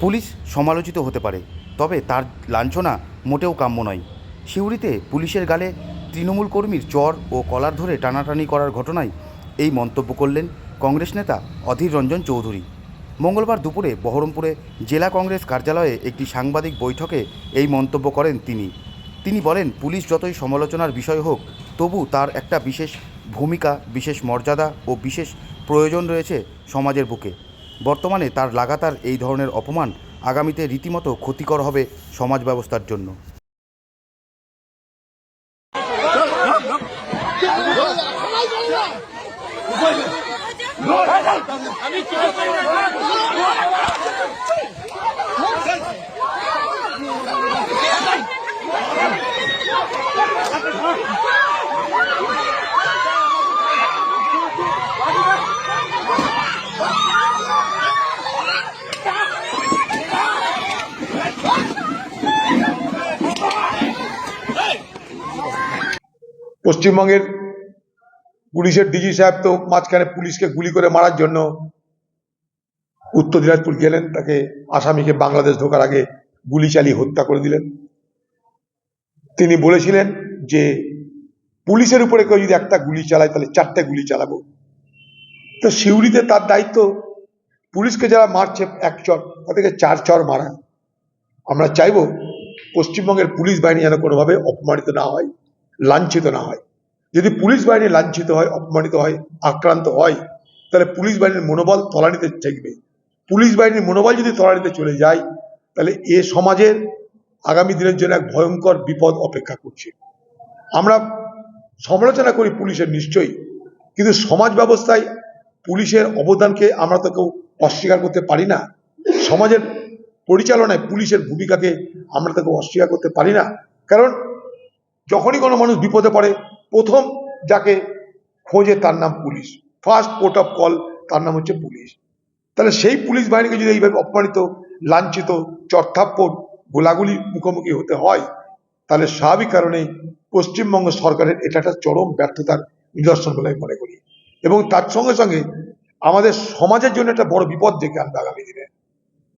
Police সমালোচিত হতে পারে, তবে তার লাঞ্ছনা মোটেও কাম্য নয়। সিউড়িতে পুলিশের গালে তৃণমূল কর্মীর চর ও কলার ধরে টানাটানি করার ঘটনায় এই মন্তব্য করলেন কংগ্রেস নেতা অধীর রঞ্জন চৌধুরী। মঙ্গলবার দুপুরে বহরমপুরে জেলা কংগ্রেস কার্যালয়ে একটি সাংবাদিক বৈঠকে এই মন্তব্য করেন তিনি। তিনি বলেন, পুলিশ যতই সমালোচনার বিষয় হোক, তবু তার একটা বিশেষ ভূমিকা, বিশেষ মর্যাদা ও বিশেষ প্রয়োজন রয়েছে সমাজের বুকে। বর্তমানে তার লাগাতার এই ধরনের অপমান আগামীতে রীতিমতো ক্ষতিকর হবে সমাজ ব্যবস্থার জন্য। পশ্চিমবঙ্গের পুলিশের ডিজি সাহেব তো মাঝখানে পুলিশকে গুলি করে মারার জন্য উত্তর দিনাজপুর গেলেন, তাকে আসামিকে বাংলাদেশ ঢোকার আগে গুলি চালিয়ে হত্যা করে দিলেন। তিনি বলেছিলেন যে, পুলিশের উপরে কেউ যদি একটা গুলি চালায়, তাহলে চারটে গুলি চালাবো। তো সিউড়িতে তার দায়িত্ব, পুলিশকে যারা মারছে, এক চর তাদেরকে চার চর মারা। আমরা চাইব পশ্চিমবঙ্গের পুলিশ বাহিনী যেন কোনোভাবে অপমানিত না হয়। লাঞ্ছিত না হয়। যদি পুলিশ বাহিনী লাঞ্ছিত হয়, অপমানিত হয়, আক্রান্ত হয়, তাহলে পুলিশ বাহিনীর মনোবল তলানিতে ঠেকবে। পুলিশ বাহিনীর মনোবল যদি তলানিতে চলে যায়, তাহলে এ সমাজের আগামী দিনের জন্য এক ভয়ঙ্কর বিপদ অপেক্ষা করছে। আমরা সমালোচনা করি পুলিশের নিশ্চয়ই, কিন্তু সমাজ ব্যবস্থায় পুলিশের অবদানকে আমরা তো কেউ অস্বীকার করতে পারি না। সমাজের পরিচালনায় পুলিশের ভূমিকাকে আমরা তো কেউ অস্বীকার করতে পারি না। কারণ যখনই কোনো মানুষ বিপদে পড়ে, প্রথম যাকে খোঁজে তার নাম police. First port of call তার নাম হচ্ছে পুলিশ। তাহলে সেই পুলিশ বাহিনীকে যদি এইভাবে অপমানিত, লাঞ্ছিত চর্থাপ্পর গোলাগুলি মুখোমুখি হতে হয়, তাহলে স্বাভাবিক কারণেই পশ্চিমবঙ্গ সরকারের এটা একটা চরম ব্যর্থতার নিদর্শন বলে আমি মনে করি। এবং তার সঙ্গে সঙ্গে আমাদের সমাজের জন্য একটা বড় বিপদ ডেকে আনবে আগামী দিনে।